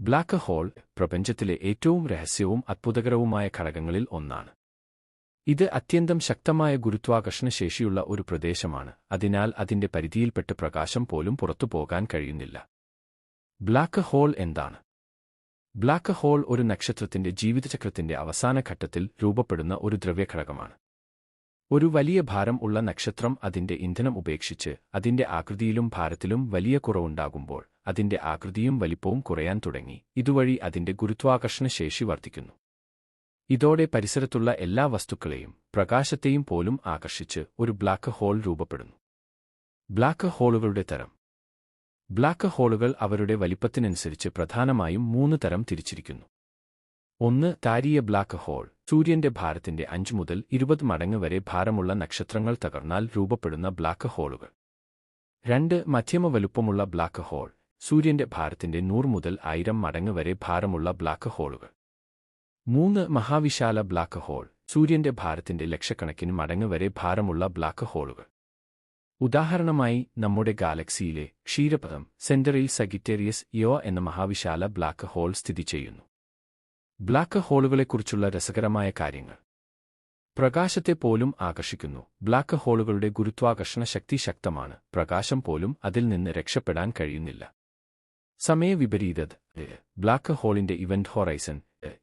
Black hole പ്രപഞ്ചത്തിലെ ഏറ്റവും രഹസ്യവും അത്ഭുതകരവുമായ ഘടകങ്ങളിൽ ഒന്നാണ്. ഇത് അത്യന്തം ശക്തമായ ഗുരുത്വാകർഷണ ശേഷിയുള്ള ഒരു പ്രദേശമാണ് അതിനാൽ അതിന്റെ പരിധിയിൽപ്പെട്ട് പ്രകാശം പോലും പുറത്തുപോകാൻ കഴിയുന്നില്ല. ബ്ലാക്ക് ഹോൾ എന്താണ്? ബ്ലാക്ക് ഹോൾ ഒരു നക്ഷത്രത്തിന്റെ ജീവിതചക്രത്തിന്റെ അവസാന ഘട്ടത്തിൽ രൂപപ്പെടുന്ന ഒരു ദ്രവ്യഘടകമാണ്. ഒരു വലിയ ഭാരം ഉള്ള നക്ഷത്രം അതിന്റെ ഇന്ധനം ഉപേക്ഷിച്ച് അതിന്റെ ആകൃതിയിലും ഭാരത്തിലും വലിയ കുറവുണ്ടാകുമ്പോൾ അതിന്റെ ആകൃതിയും വലിപ്പവും കുറയാൻ തുടങ്ങി. ഇതുവഴി അതിന്റെ ഗുരുത്വാകർഷണ ശേഷി വർദ്ധിക്കുന്നു. ഇതോടെ പരിസരത്തുള്ള എല്ലാ വസ്തുക്കളെയും പ്രകാശത്തെയും പോലും ആകർഷിച്ച് ഒരു ബ്ലാക്ക് ഹോൾ രൂപപ്പെടുന്നു. ബ്ലാക്ക് ഹോളുകളുടെ തരം. ബ്ലാക്ക് ഹോളുകൾ അവരുടെ വലിപ്പത്തിനനുസരിച്ച് പ്രധാനമായും മൂന്ന് തരം തിരിച്ചിരിക്കുന്നു. ഒന്ന് താരിയ ബ്ലാക്ക് ഹോൾ. സൂര്യന്റെ ഭാരത്തിന്റെ അഞ്ച് മുതൽ ഇരുപത് മടങ്ങ് വരെ ഭാരമുള്ള നക്ഷത്രങ്ങൾ തകർന്നാൽ രൂപപ്പെടുന്ന ബ്ലാക്ക് ഹോളുകൾ. രണ്ട് മധ്യമ വലുപ്പമുള്ള ബ്ലാക്ക് ഹോൾ. സൂര്യന്റെ ഭാരത്തിന്റെ നൂറ് മുതൽ ആയിരം മടങ്ങ് വരെ ഭാരമുള്ള ബ്ലാക്ക് ഹോളുകൾ. മൂന്ന് മഹാവിശാല ബ്ലാക്ക് ഹോൾ സൂര്യന്റെ ഭാരത്തിന്റെ ലക്ഷക്കണക്കിന് മടങ്ങ് വരെ ഭാരമുള്ള ബ്ലാക്ക് ഹോളുകൾ. ഉദാഹരണമായി നമ്മുടെ ഗാലക്സിയിലെ ക്ഷീരപഥം സെന്ററിൽ സഗിറ്റേറിയസ് യോ എന്ന മഹാവിശാല ബ്ലാക്ക് ഹോൾ സ്ഥിതി ചെയ്യുന്നു. ബ്ലാക്ക് ഹോളുകളെക്കുറിച്ചുള്ള രസകരമായ കാര്യങ്ങൾ. പ്രകാശത്തെ പോലും ആകർഷിക്കുന്നു. ബ്ലാക്ക് ഹോളുകളുടെ ഗുരുത്വാകർഷണ ശക്തി ശക്തമാണ്. പ്രകാശം പോലും അതിൽ നിന്ന് രക്ഷപ്പെടാൻ കഴിയുന്നില്ല. സമയവിപരീതത്. ബ്ലാക്ക് ഹോളിന്റെ ഇവന്റ് ഹൊറൈസൺ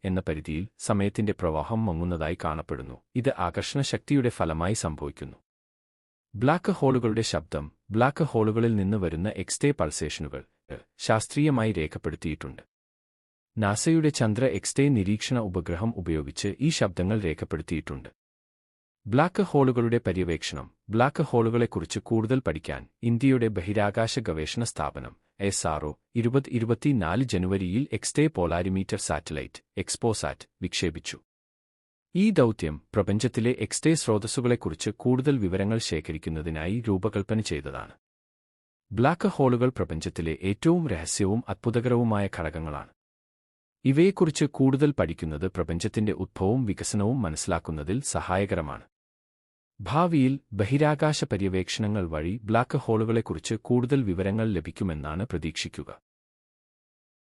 എന്ന പരിധിയിൽ സമയത്തിന്റെ പ്രവാഹം മങ്ങുന്നതായി കാണപ്പെടുന്നു. ഇത് ആകർഷണ ശക്തിയുടെ ഫലമായി സംഭവിക്കുന്നു. ബ്ലാക്ക് ഹോളുകളുടെ ശബ്ദം ബ്ലാക്ക് ഹോളുകളിൽ നിന്ന് വരുന്ന എക്സ്റ്റേ പൾസേഷനുകൾ ശാസ്ത്രീയമായി രേഖപ്പെടുത്തിയിട്ടുണ്ട്. നാസയുടെ ചന്ദ്ര എക്സ്റ്റേ നിരീക്ഷണ ഉപഗ്രഹം ഉപയോഗിച്ച് ഈ ശബ്ദങ്ങൾ രേഖപ്പെടുത്തിയിട്ടുണ്ട്. ബ്ലാക്ക് ഹോളുകളുടെ പര്യവേക്ഷണം ബ്ലാക്ക് ഹോളുകളെക്കുറിച്ച് കൂടുതൽ പഠിക്കാൻ ഇന്ത്യയുടെ ബഹിരാകാശ ഗവേഷണ സ്ഥാപനം എസ് ആർ ഒ ഇരുപത് ഇരുപത്തിനാല് ജനുവരിയിൽ എക്സ്റ്റേ പോളാരിമീറ്റർ സാറ്റലൈറ്റ് എക്സ്പോസാറ്റ് വിക്ഷേപിച്ചു. ഈ ദൗത്യം പ്രപഞ്ചത്തിലെ എക്സ്റ്റേ സ്രോതസ്സുകളെക്കുറിച്ച് കൂടുതൽ വിവരങ്ങൾ ശേഖരിക്കുന്നതിനായി രൂപകൽപ്പന ചെയ്തതാണ്. ബ്ലാക്ക് ഹോളുകൾ പ്രപഞ്ചത്തിലെ ഏറ്റവും രഹസ്യവും അത്ഭുതകരവുമായ ഘടകങ്ങളാണ്. ഇവയെക്കുറിച്ച് കൂടുതൽ പഠിക്കുന്നത് പ്രപഞ്ചത്തിന്റെ ഉദ്ഭവവും വികസനവും മനസ്സിലാക്കുന്നതിൽ സഹായകരമാണ്. ഭാവിയിൽ ബഹിരാകാശ പര്യവേക്ഷണങ്ങൾ വഴി ബ്ലാക്ക് ഹോളുകളെക്കുറിച്ച് കൂടുതൽ വിവരങ്ങൾ ലഭിക്കുമെന്നാണ് പ്രതീക്ഷിക്കുക.